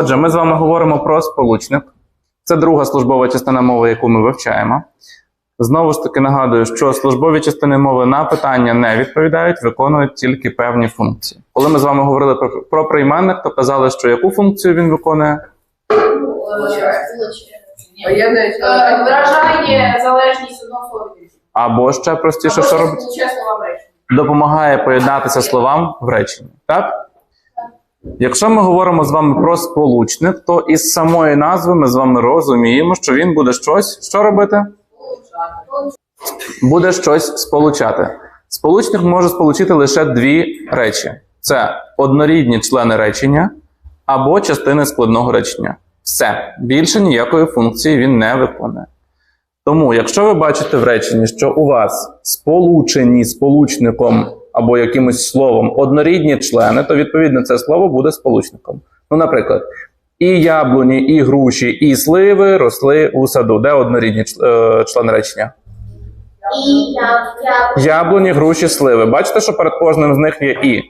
Отже, ми з вами говоримо про сполучник. Це друга службова частина мови, яку ми вивчаємо. Знову ж таки нагадую, що службові частини мови на питання не відповідають, виконують тільки певні функції. Коли ми з вами говорили про, про прийменник, то казали, що яку функцію він виконує? Е, Виражає залежність одноформів. Або ще простіше, що робить? Допомагає поєднатися словам в реченні. Так? Якщо ми говоримо з вами про сполучник, то із самої назви ми з вами розуміємо, що він буде щось що робити? буде щось сполучати. Сполучник може сполучити лише дві речі: це однорідні члени речення або частини складного речення. Все більше ніякої функції він не виконує. Тому, якщо ви бачите в реченні, що у вас сполучені сполучником або якимось словом однорідні члени, то відповідно це слово буде сполучником. Ну, наприклад, і яблуні, і груші, і сливи росли у саду. Де однорідні е, члени речення? І Яблуні, груші, сливи. Бачите, що перед кожним з них є і.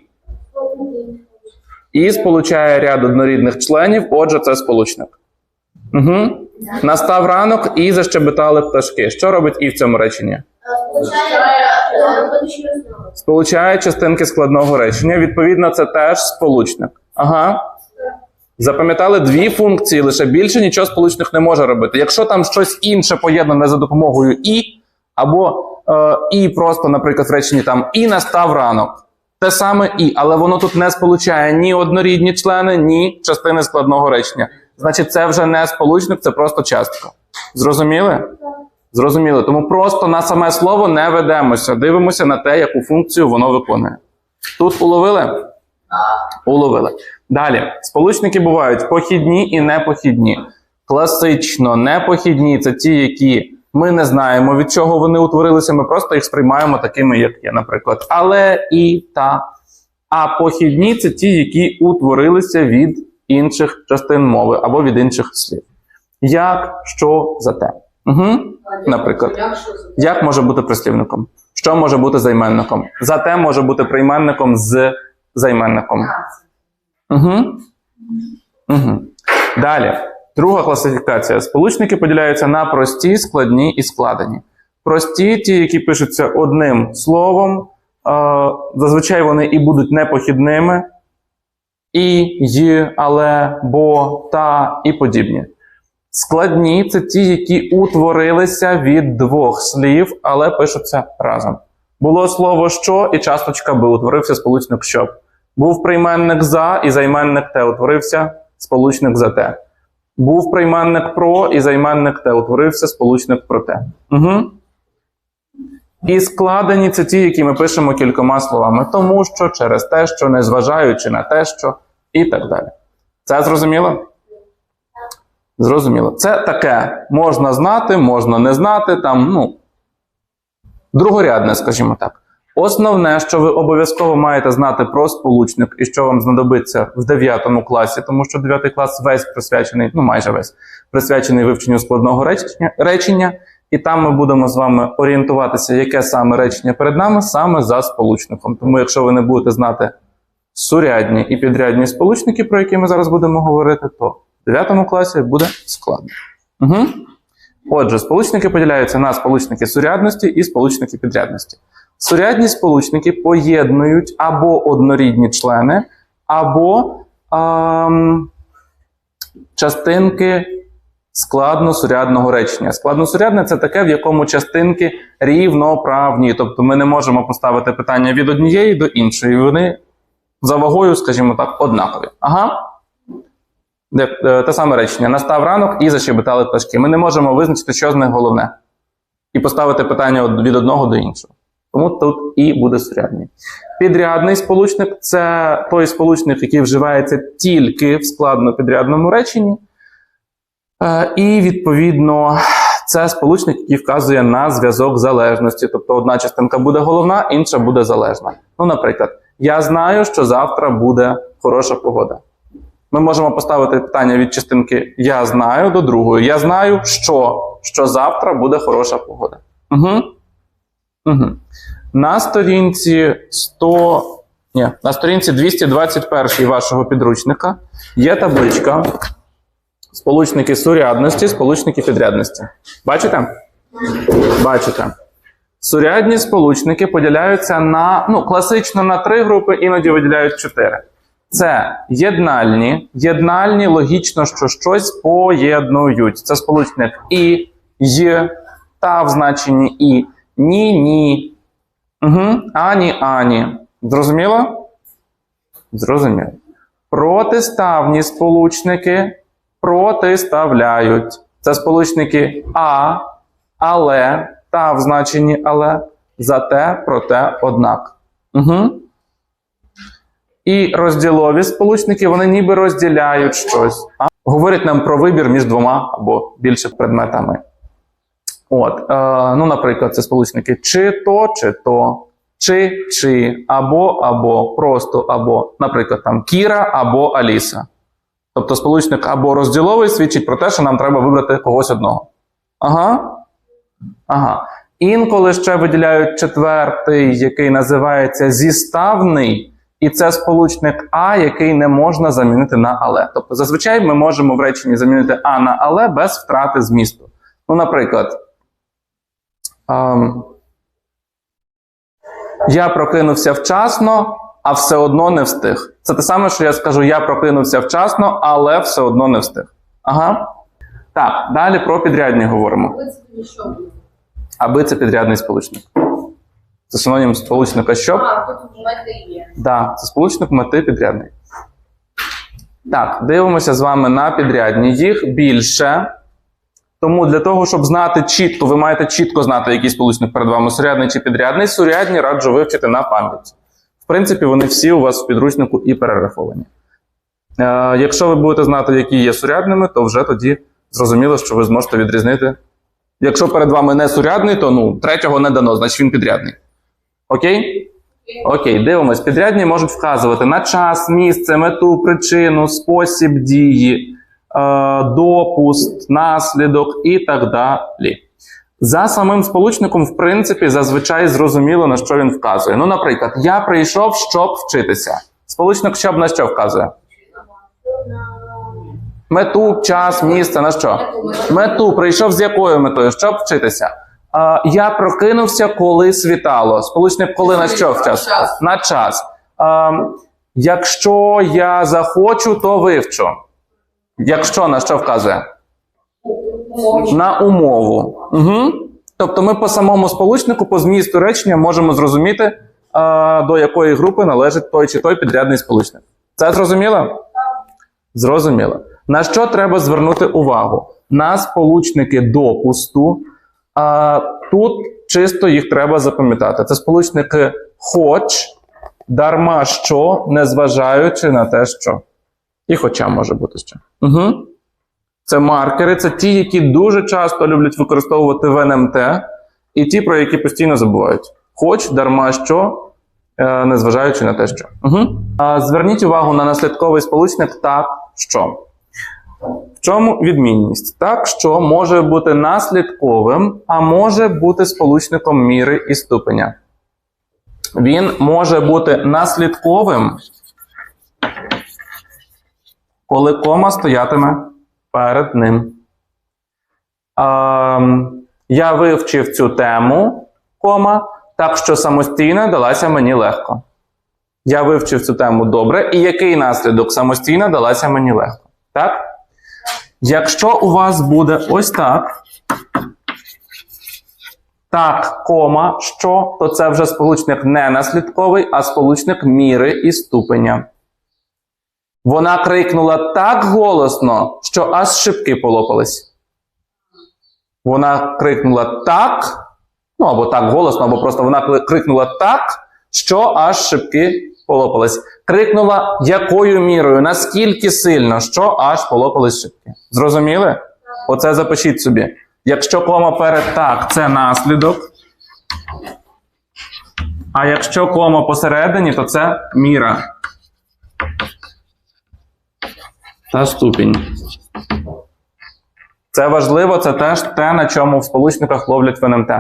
І сполучає ряд однорідних членів, отже, це сполучник. Угу. Настав ранок і защебетали пташки. Що робить і в цьому реченні? Сполучає частинки складного речення. Відповідно, це теж сполучник. Ага. Запам'ятали дві функції, лише більше нічого сполучник не може робити. Якщо там щось інше поєднане за допомогою і, або е, і просто, наприклад, в реченні там і настав ранок. Те саме і, але воно тут не сполучає ні однорідні члени, ні частини складного речення. Значить, це вже не сполучник, це просто частка. Зрозуміли? Зрозуміли. Тому просто на саме слово не ведемося. Дивимося на те, яку функцію воно виконує. Тут уловили? Уловили. Далі. Сполучники бувають похідні і непохідні. Класично, непохідні це ті, які ми не знаємо, від чого вони утворилися, ми просто їх сприймаємо такими, як є, наприклад. Але і та. А похідні це ті, які утворилися від інших частин мови або від інших слів. Як, що, за те. Угу. Наприклад. Як може бути прислівником? Що може бути займенником? Зате може бути прийменником з займенником. Угу. Угу. Далі. Друга класифікація. Сполучники поділяються на прості, складні і складені. Прості, ті, які пишуться одним словом, зазвичай вони і будуть непохідними, і, й, але, бо, та і подібні. Складні це ті, які утворилися від двох слів, але пишуться разом. Було слово що і часточка би утворився сполучник щоб. Був прийменник за і займенник те утворився сполучник за те. Був прийменник про і займенник те утворився сполучник про те. Угу. І складені це ті, які ми пишемо кількома словами, тому що через те, що незважаючи на те, що, і так далі. Це зрозуміло? Зрозуміло. Це таке можна знати, можна не знати, там, ну, другорядне, скажімо так. Основне, що ви обов'язково маєте знати про сполучник і що вам знадобиться в 9 класі, тому що 9 клас весь присвячений, ну майже весь присвячений вивченню складного речення, і там ми будемо з вами орієнтуватися, яке саме речення перед нами, саме за сполучником. Тому, якщо ви не будете знати сурядні і підрядні сполучники, про які ми зараз будемо говорити, то в 9 класі буде складно. Угу. Отже, сполучники поділяються на сполучники сурядності і сполучники підрядності. Сурядні сполучники поєднують або однорідні члени, або ем, частинки складно-сурядного речення. Складно-сурядне це таке, в якому частинки рівноправні. Тобто ми не можемо поставити питання від однієї до іншої. Вони за вагою, скажімо так, однакові. Ага. Е, те саме речення. Настав ранок і защебетали пташки. Ми не можемо визначити, що з них головне, і поставити питання від одного до іншого. Тому тут і буде сурядний. Підрядний сполучник це той сполучник, який вживається тільки в складно-підрядному реченні. Е, І відповідно це сполучник, який вказує на зв'язок залежності. Тобто одна частинка буде головна, інша буде залежна. Ну, наприклад, я знаю, що завтра буде хороша погода. Ми можемо поставити питання від частинки Я знаю до другої. Я знаю, що, що завтра буде хороша погода. Угу. Угу. На сторінці 100 Ні. На сторінці 221 вашого підручника є табличка сполучники сурядності, сполучники підрядності. Бачите? Бачите. Сурядні сполучники поділяються на ну, класично на три групи, іноді виділяють чотири. Це єднальні. Єднальні логічно, що щось поєднують. Це сполучник і, й, та в значенні і, ні, ні. Угу. Ані, ані. Зрозуміло? Зрозуміло. Протиставні сполучники протиставляють. Це сполучники а, але, та в значенні але, зате, проте, однак. Угу. І розділові сполучники вони ніби розділяють щось. А? Говорять нам про вибір між двома або більше предметами. От, е, ну, наприклад, це сполучники чи то, чи то, чи, чи, або, або, просто або, наприклад, там Кіра або Аліса. Тобто сполучник або розділовий свідчить про те, що нам треба вибрати когось одного. Ага. Ага. Інколи ще виділяють четвертий, який називається зіставний, і це сполучник А, який не можна замінити на але. Тобто, зазвичай ми можемо в реченні замінити А на але без втрати змісту. Ну, наприклад, ем, я прокинувся вчасно, а все одно не встиг. Це те саме, що я скажу: я прокинувся вчасно, але все одно не встиг. Ага. Так, далі про підрядні говоримо. Аби це підрядний сполучник. Це синонім сполучника щоб. А, тут мети є. Да, це сполучник мети підрядний. Так, дивимося з вами на підрядні. Їх більше. Тому для того, щоб знати чітко, ви маєте чітко знати, який сполучник перед вами сурядний чи підрядний. Сурядні раджу вивчити на пам'ять. В принципі, вони всі у вас в підручнику і перераховані. Е, якщо ви будете знати, які є сурядними, то вже тоді зрозуміло, що ви зможете відрізнити. Якщо перед вами не сурядний, то ну, третього не дано, значить він підрядний. Окей? Окей, дивимось. Підрядні можуть вказувати на час, місце, мету, причину, спосіб дії, е, допуск, наслідок і так далі. За самим сполучником, в принципі, зазвичай зрозуміло, на що він вказує. Ну, наприклад, я прийшов, щоб вчитися. Сполучник щоб на що вказує? Мету, час, місце, на що? Мету прийшов з якою метою? Щоб вчитися. А, я прокинувся, коли світало. Сполучник коли на що в час? Час. На час. А, якщо я захочу, то вивчу. Якщо на що вказує? На умову. Угу. Тобто ми по самому сполучнику, по змісту речення можемо зрозуміти, а, до якої групи належить той чи той підрядний сполучник. Це зрозуміло? Зрозуміло. На що треба звернути увагу? На сполучники допусту. А, тут чисто їх треба запам'ятати. Це сполучники хоч, дарма що, незважаючи на те, що. І хоча може бути ще. Угу. Це маркери, це ті, які дуже часто люблять використовувати в НМТ, і ті, про які постійно забувають. Хоч, дарма що, е, незважаючи на те, що. Угу. Зверніть увагу на наслідковий сполучник так, що. Чому відмінність? Так, що може бути наслідковим, а може бути сполучником міри і ступеня. Він може бути наслідковим, коли кома стоятиме перед ним. Ем, я вивчив цю тему, кома, так що самостійно далася мені легко. Я вивчив цю тему добре, і який наслідок самостійно далася мені легко. Так? Якщо у вас буде ось так, так, кома, що, то це вже сполучник не наслідковий, а сполучник міри і ступеня. Вона крикнула так голосно, що аж шибки полопались. Вона крикнула так, ну або так голосно, або просто вона крикнула так, що аж шибки полопались. Крикнула якою мірою, наскільки сильно, що аж полопались шибки. Зрозуміли? Оце запишіть собі. Якщо кома перед так, це наслідок. А якщо кома посередині, то це міра. Та ступінь. Це важливо, це теж те, на чому в сполучниках ловлять в НМТ.